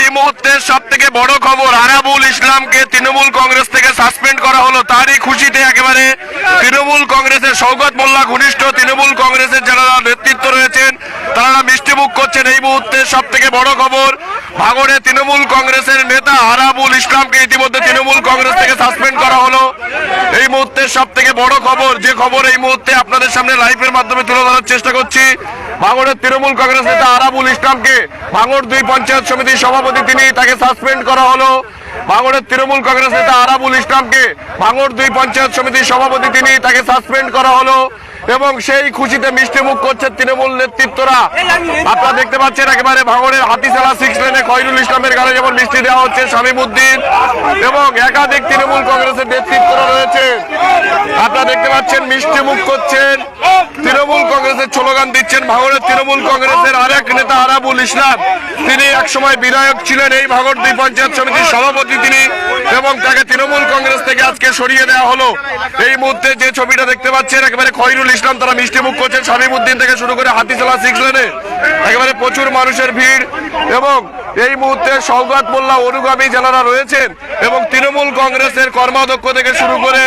এই মুহূর্তে সব থেকে বড় খবর, আরাবুল ইসলামকে তৃণমূল কংগ্রেস থেকে সাসপেন্ড করা হলো। তারই খুশিতে একেবারে তৃণমূল কংগ্রেসের সৌগত মোল্লা ঘনিষ্ঠ তৃণমূল কংগ্রেসের যারা নেতৃত্ব রয়েছেন, তারা মিষ্টিমুখ করছেন। এই মুহূর্তে সব থেকে বড় খবর ভাগরে তৃণমূল কংগ্রেসের নেতা আরাবুল ইসলামকে ইতিমধ্যে তৃণমূল কংগ্রেস থেকে সাসপেন্ড করা হলো। এই মুহূর্তে সব থেকে বড় খবর, যে খবর এই মুহূর্তে আপনাদের সামনে লাইভের মাধ্যমে তুলে ধরার চেষ্টা করছি, ভাঙড়ের তৃণমূল কংগ্রেস নেতা আরাবুল ইসলামকে। ভাঙড় দুই পঞ্চায়েত সমিতির সভাপতি তিনি, তাকে সাসপেন্ড করা হলো। ভাঙড়ের তৃণমূল কংগ্রেস নেতা আরাবুল ইসলামকে, ভাঙড় দুই পঞ্চায়েত সমিতির সভাপতি তিনি, তাকে সাসপেন্ড করা হলো। এবং সেই খুশিতে মিষ্টি মুখ করছে তৃণমূল নেতৃত্বরা। আপনারা দেখতে পাচ্ছেন একেবারে ভাঙড়ের হাতিশালা সিক্স লেনে খয়রুল ইসলামের গানে যেমন মিষ্টি দেওয়া হচ্ছে শামীমুদ্দিন এবং একাধিক তৃণমূল কংগ্রেসের নেতৃত্বরা রয়েছে। আপনারা দেখতে পাচ্ছেন মিষ্টি মুখ করছেন। তৃণমূল কংগ্রেসের স্লোগান দিচ্ছেন ভাঙড়ের তৃণমূল কংগ্রেসের আরেক নেতা আরাবুল ইসলাম। তিনি একসময় বিধায়ক ছিলেন এই ভাঙড় দুই পঞ্চায়েত সমিতির সভাপতি তিনি। এবং তাকে তৃণমূল কংগ্রেস থেকে আজকে সরিয়ে দেওয়া হলো। এই মুহূর্তে যে ছবিটা দেখতে পাচ্ছেন, একেবারে খয়রুল ইসলাম, তারা মিষ্টি মুখ করছেন, শামীমুদ্দিন থেকে শুরু করে হাতিশালা সিক্স লেনে একেবারে প্রচুর মানুষের ভিড় এবং এই মুহূর্তে সৌগত মোল্লা অনুগামী যারা রয়েছেন এবং তৃণমূল কংগ্রেসের কর্মাধ্যক্ষ থেকে শুরু করে,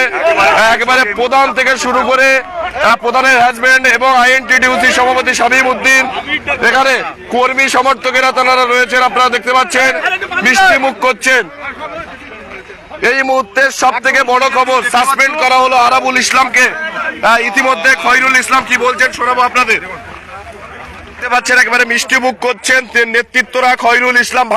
একেবারে প্রধান থেকে শুরু করে প্রধানের হাজবেন্ড এবং আইএনটিডিউসি সভাপতি শামীম উদ্দিন এখানে কর্মী সমর্থকেরা তারা রয়েছেন, আপনারা দেখতে পাচ্ছেন, মিষ্টি মুখ করছেন। এই মুহূর্তে সব থেকে বড় খবর সাসপেন্ড করা হলো আরাবুল ইসলামকে। ইতিমধ্যে খয়রুল ইসলাম কি বলছেন শোনাবো আপনাদের। দেখতে পাচ্ছেন একেবারে করছেন নেতৃত্বরা ইসলাম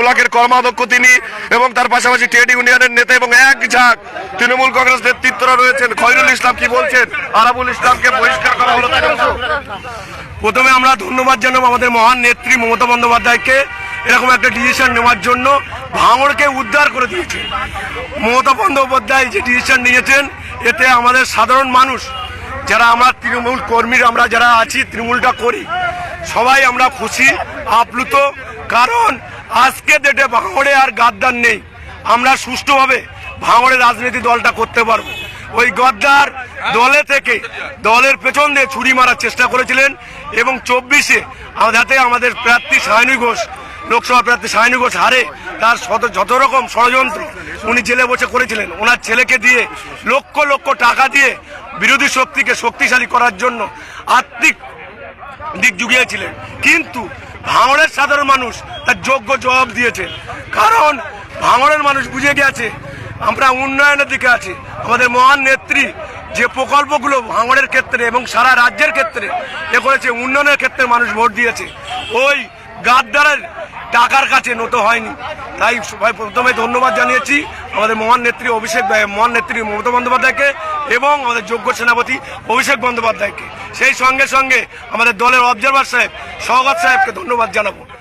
ব্লকের কর্মাধ্যক্ষ তিনি এবং তার পাশাপাশি ট্রেড ইউনিয়নের নেতা এবং এক ঝাঁক তৃণমূল কংগ্রেস নেতৃত্বরা রয়েছেন। ইসলাম কি বলছেন? আরাবুল ইসলামকে করা হলো প্রথমে আমরা ধন্যবাদ জানাব আমাদের মহান নেত্রী মমতা বন্দ্যোপাধ্যায়কে। এরকম একটা ডিসিশন নেওয়ার জন্য ভাঙড়কে উদ্ধার করে দিয়েছে। মমতা বন্দ্যোপাধ্যায় যে ডিসিশন নিয়েছেন, এতে আমাদের সাধারণ মানুষ, যারা আমরা তৃণমূল কর্মীর, আমরা যারা আছি, তৃণমূলটা করি, সবাই আমরা খুশি, আপ্লুত, কারণ আজকে ডেটে ভাঙড়ে আর গাদ্দার নেই। আমরা সুষ্ঠুভাবে ভাঙড়ে রাজনীতি দলটা করতে পারব। ওই গদ্দার দলে থেকে দলের পেছন দিয়ে ছুরি মারার চেষ্টা করেছিলেন এবং চব্বিশে যাতে আমাদের প্রার্থী সায়নী ঘোষ লোকসভা প্রার্থী সায়নী ঘোষ হারে তার যত রকম ষড়যন্ত্র উনি জেলে বসে করেছিলেন। ওনার ছেলেকে দিয়ে লক্ষ লক্ষ টাকা দিয়ে বিরোধী শক্তিকে শক্তিশালী করার জন্য আর্থিক দিক জুগিয়েছিলেন। কিন্তু ভাঙড়ের সাধারণ মানুষ তার যোগ্য জবাব দিয়েছে। কারণ ভাঙড়ের মানুষ বুঝে গেছে, আমরা উন্নয়নের দিকে আছি। আমাদের মহান নেত্রী যে প্রকল্পগুলো ভাঙড়ের ক্ষেত্রে এবং সারা রাজ্যের ক্ষেত্রে এ করেছে, উন্নয়নের ক্ষেত্রে মানুষ ভোট দিয়েছে। ওই গাদ্দারের টাকার কাছে নত হয়নি। তাই সবাই প্রথমে ধন্যবাদ জানিয়েছি আমাদের মহান নেত্রী অভিষেক মহান নেত্রী মমতা বন্দ্যোপাধ্যায়কে এবং আমাদের যোগ্য সেনাপতি অভিষেক বন্দ্যোপাধ্যায়কে। সেই সঙ্গে সঙ্গে আমাদের দলের অবজারভার সাহেব সহগত সাহেবকে ধন্যবাদ জানাব।